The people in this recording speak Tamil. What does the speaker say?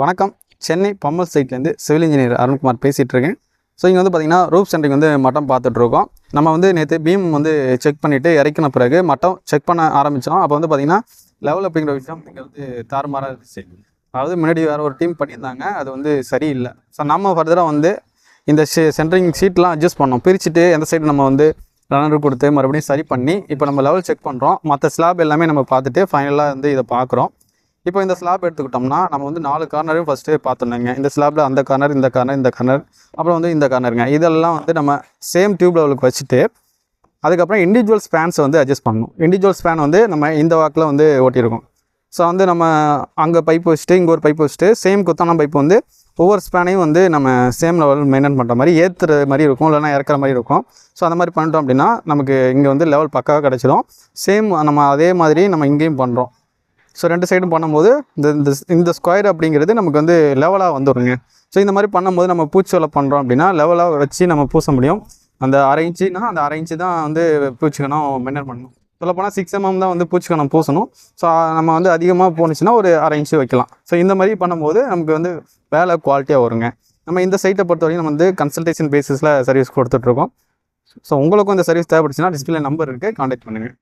வணக்கம். சென்னை பம்மல் சைட்லேருந்து சிவில் இன்ஜினியர் அருண்குமார் பேசிகிட்டு இருக்கேன் ஸோ இங்கே வந்து பார்த்திங்கன்னா ரூப் சென்டரிங் வந்து மட்டம் பார்த்துட்ருக்கோம். நம்ம வந்து நேற்று பீம் வந்து செக் பண்ணிவிட்டு இறக்கின பிறகு மட்டம் செக் பண்ண ஆரம்பித்தோம் அப்போ வந்து பார்த்திங்கன்னா லெவல் அப்படிங்கிற விஷயம் இங்கே வந்து தாறுமாறாக இருந்துச்சு. அதாவது முன்னாடி வேறு ஒரு டீம் பண்ணியிருந்தாங்க. அது வந்து சரியில்லை. ஸோ நம்ம ஃபர்தராக வந்து இந்த சென்டரிங் சீட்லாம் அட்ஜஸ்ட் பண்ணோம். பிரிச்சுட்டு எந்த சைடு நம்ம வந்து ரன்னர் கொடுத்து மறுபடியும் சரி பண்ணி இப்போ நம்ம லெவல் செக் பண்ணுறோம் மற்ற ஸ்லாப் எல்லாமே நம்ம பார்த்துட்டு ஃபைனலாக வந்து இதை பார்க்குறோம். இப்போ இந்த ஸ்லாப் எடுத்துக்கிட்டோம்னா நம்ம வந்து நாலு கார்னரையும் ஃபஸ்ட்டு பார்த்துருந்தோங்க இந்த ஸ்லாப்பில் அந்த கார்னர் இந்த கார்னர் இந்த கார்னர் அப்புறம் வந்து இந்த கார்னருங்க இதெல்லாம் வந்து நம்ம சேம் டியூப் லெவலுக்கு வச்சுட்டு அதுக்கப்புறம் இண்டிவிஜுவல் ஸ்பேன்ஸை வந்து அட்ஜஸ்ட் பண்ணணும். இண்டிவிஜுவல் ஸ்பேன் வந்து நம்ம இந்த வாக்கில் வந்து ஓட்டியிருக்கோம். ஸோ வந்து நம்ம அங்கே பைப் வச்சுட்டு இங்கே ஒரு பைப் வச்சுட்டு சேம் குத்தான பைப் வந்து ஒவ்வொரு ஸ்பேனையும் வந்து நம்ம சேம் லெவல் மெயின்டைன் பண்ணுற மாதிரி ஏற்றுற மாதிரி இருக்கும் இல்லைனா இறக்குற மாதிரி இருக்கும். ஸோ அந்த மாதிரி பண்ணிட்டோம் அப்படின்னா நமக்கு இங்கே வந்து லெவல் பக்காவாக கிடச்சிடும் சேம் நம்ம அதே மாதிரி நம்ம இங்கேயும் பண்ணுறோம் ஸோ ரெண்டு சைடும் பண்ணும்போது இந்த இந்த இந்த ஸ்கொயர் அப்படிங்கிறது நமக்கு வந்து லெவலாக வந்துடுங்க ஸோ இந்த மாதிரி பண்ணும்போது நம்ம பூச்சி வேலை பண்ணுறோம் அப்படின்னா லெவலாக வச்சு நம்ம பூச முடியும். அந்த அரை இன்ச்சுனா அந்த அரை இன்ச்சு தான் வந்து பூச்சிக்கணும் மெயின்டைன் பண்ணணும். சொல்லப்போனால் சிக்ஸ் எம்எம் தான் வந்து பூச்சிக்கணும் பூசணும். ஸோ நம்ம வந்து அதிகமாக போணுச்சுன்னா ஒரு அரை இன்ச்சு வைக்கலாம். ஸோ இந்த மாதிரி பண்ணும்போது நமக்கு வந்து வேலை குவாலிட்டியாக வருங்க. நம்ம இந்த சைட்டை பொறுத்த வரைக்கும் நம்ம வந்து கன்சல்டேஷன் பேசிஸில் சர்வீஸ் கொடுத்துட்ருக்கோம் ஸோ உங்களுக்கும் இந்த சர்வீஸ் தேவைப்படுச்சுன்னா டிஸ்பிளே நம்பர் இருக்குது காண்டாக்ட் பண்ணுங்கள்